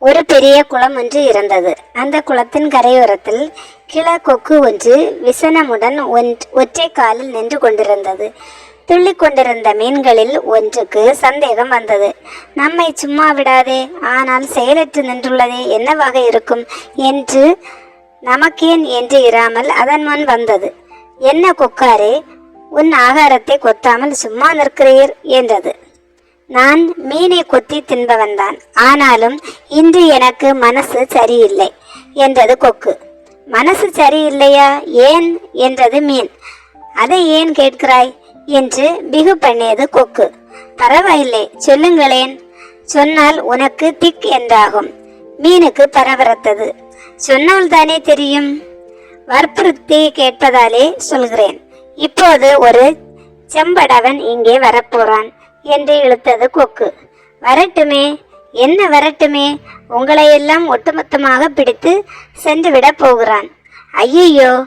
ஒரு பெரிய குளம் ஒன்று இருந்தது. அந்த குளத்தின் கரையோரத்தில் கிள கொக்கு ஒன்று விசனமுடன் ஒன்- ஒற்றை காலில் நின்று கொண்டிருந்தது. துள்ளி கொண்டிருந்த மீன்களில் ஒன்றுக்கு சந்தேகம் வந்தது. நம்மை சும்மா விடாதே ஆனால் செயலற்று நின்றுள்ளதே என்னவாக இருக்கும்? என்று நமக்கேன் என்று இராமல் அதன் முன் வந்தது. என்ன கொக்காரே உன் ஆகாரத்தை கொத்தாமல் சும்மா நிற்கிறீர் என்றது. நான் மீனை கொத்தி தின்பவன்தான் ஆனாலும் இன்று எனக்கு மனசு சரியில்லை என்றது கொக்கு. மனசு சரியில்லையா? ஏன் என்றது மீன். அதை ஏன் கேட்கிறாய்? என்று பிகு பண்ணியது கொக்கு. பரவாயில்லை சொல்லுங்களேன். சொன்னால் உனக்கு திக் என்றாகும். மீனுக்கு பரபரத்தது. சொன்னால் தானே தெரியும்? வற்புறுத்தி கேட்பதாலே சொல்கிறேன். இப்போது ஒரு செம்படவன் இங்கே வரப்போறான். என்று இழுத்தது கொக்கு. வரட்டுமே என்ன வரட்டுமே? உங்களையெல்லாம் ஒட்டுமொத்தமாக பிடித்து சென்று விட போகிறான். ஐயையோ!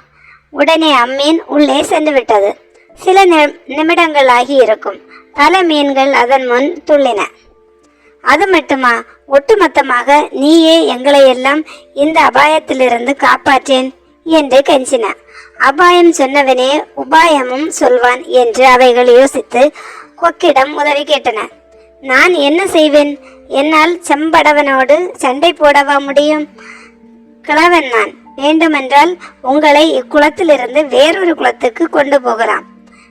உடனே அம்மீன் உள்ளே சென்று விட்டது சில நி- நிமிடங்கள் ஆகி இருக்கும். பல மீன்கள் அதன் முன் துள்ளின. அது மட்டுமா? ஒட்டுமொத்தமாக நீயே எங்களை எல்லாம் இந்த அபாயத்திலிருந்து காப்பாற்றேன் என்று கெஞ்சின. அபாயம் சொன்னவனே உபாயமும் சொல்வான் என்று அவைகள் யோசித்து கொக்கிடம் உதவி கேட்டன. நான் என்ன செய்வேன்? என்னால் செம்படவனோடு சண்டை போடவா முடியும்? கிழவன் நான். வேண்டுமென்றால் உங்களை இக்குளத்திலிருந்து வேறொரு குளத்துக்கு கொண்டு போகலாம்.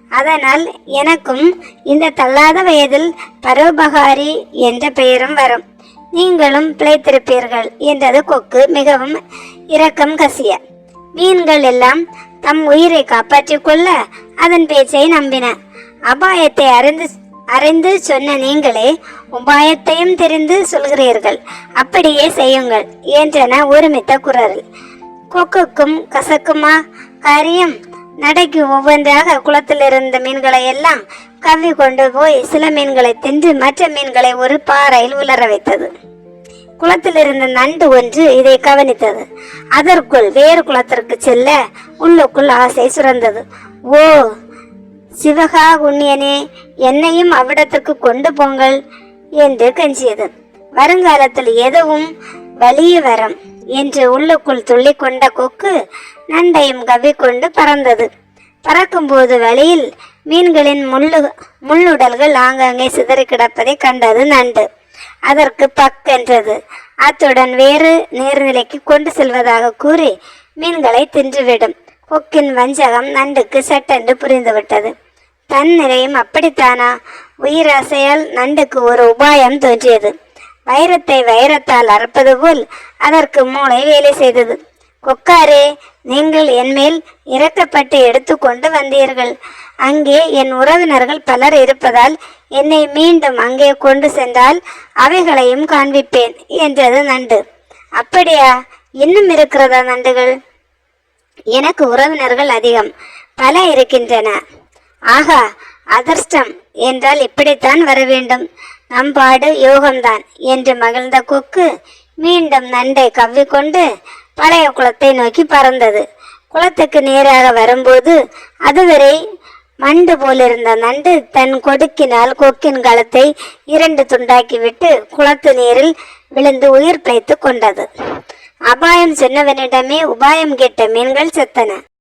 அதனால் எனக்கும் இந்த தள்ளாத வயதில் பரோபகாரி என்ற பெயரும் வரும். நீங்களும் பிழைத்திருப்பீர்கள் என்றது கொக்கு மிகவும் இரக்கம் கசிய. மீன்கள் எல்லாம் தம் உயிரை காப்பாற்றிக் கொள்ள அதன் பேச்சை நம்பின. அபாயத்தை அறிந்து அறிந்து சொன்ன நீங்களே உபாயத்தையும் தெரிந்து சொல்கிறீர்கள். அப்படியே செய்யுங்கள் என்றன ஒருமித்த குரல் கொக்குக்கும் கசக்குமா காரியம்? நடைக்கு ஒவ்வொன்றாக குளத்தில் இருந்த மீன்களை எல்லாம் கவ்வி கொண்டு போய் சில மீன்களை தின்று மற்ற மீன்களை ஒரு பாறையில் உலர வைத்தது. குளத்தில் இருந்த நண்டு ஒன்று இதை கவனித்தது. அதற்குள் வேறு குளத்திற்கு செல்ல உள்ளுக்குள் ஆசை சுரந்தது. ஓ சிவகா உண்ணியனே என்னையும் அவ்விடத்துக்கு கொண்டு போங்கள் என்று கெஞ்சியது. வருங்காலத்தில் எதுவும் வலிய வரம் என்று உள்ளுக்குள் துள்ளி கொண்ட கொக்கு நண்டையும் கவ்விக்கொண்டு பறந்தது. பறக்கும்போது வழியில் மீன்களின் முள்ளு முள்ளுடல்கள் ஆங்காங்கே சிதறி கிடப்பதை கண்டது நண்டு. அதற்கு பக் என்றது. அத்துடன் வேறு நீர்நிலைக்கு கொண்டு செல்வதாக கூறி மீன்களை தின்றுவிடும். கொக்கின் வஞ்சகம் நண்டுக்கு சட்டென்று புரிந்துவிட்டது. தன் நிலையும் அப்படித்தானா? உயிராசையால் நண்டுக்கு ஒரு உபாயம் தோன்றியது. வைரத்தை வைரத்தால் அறுப்பது போல் அதற்கு மூளை வேலை செய்தது. கொக்காரே நீங்கள் என்மேல் இறக்கப்பட்டு எடுத்துக்கொண்டு வந்தீர்கள். அங்கே என் உறவினர்கள் பலர் இருப்பதால் என்னை மீண்டும் அங்கே கொண்டு சென்றால் அவைகளையும் காண்பிப்பேன் என்றது நண்டு. அப்படியா? இன்னும் இருக்கிறதா நண்டுகள்? எனக்கு உறவினர்கள் அதிகம். பல இருக்கின்றன. ஆகா அதிர்ஷ்டம். என்றால் இப்படித்தான் வர வேண்டும். நம்பாடு யோகம்தான் என்று மகிழ்ந்த கொக்கு மீண்டும் நண்டை கவ்விக்கொண்டு பழைய குளத்தை நோக்கி பறந்தது. குளத்துக்கு நேராக வரும்போது அதுவரை மண்டு போலிருந்த நண்டு தன் கொடுக்கினால் கொக்கின் களத்தை இரண்டு துண்டாக்கிவிட்டு குளத்து நீரில் விழுந்து உயிர் பிழைத்து கொண்டது. அபாயம் சொன்னவனிடமே உபாயம் கேட்ட மீன்கள் செத்தன.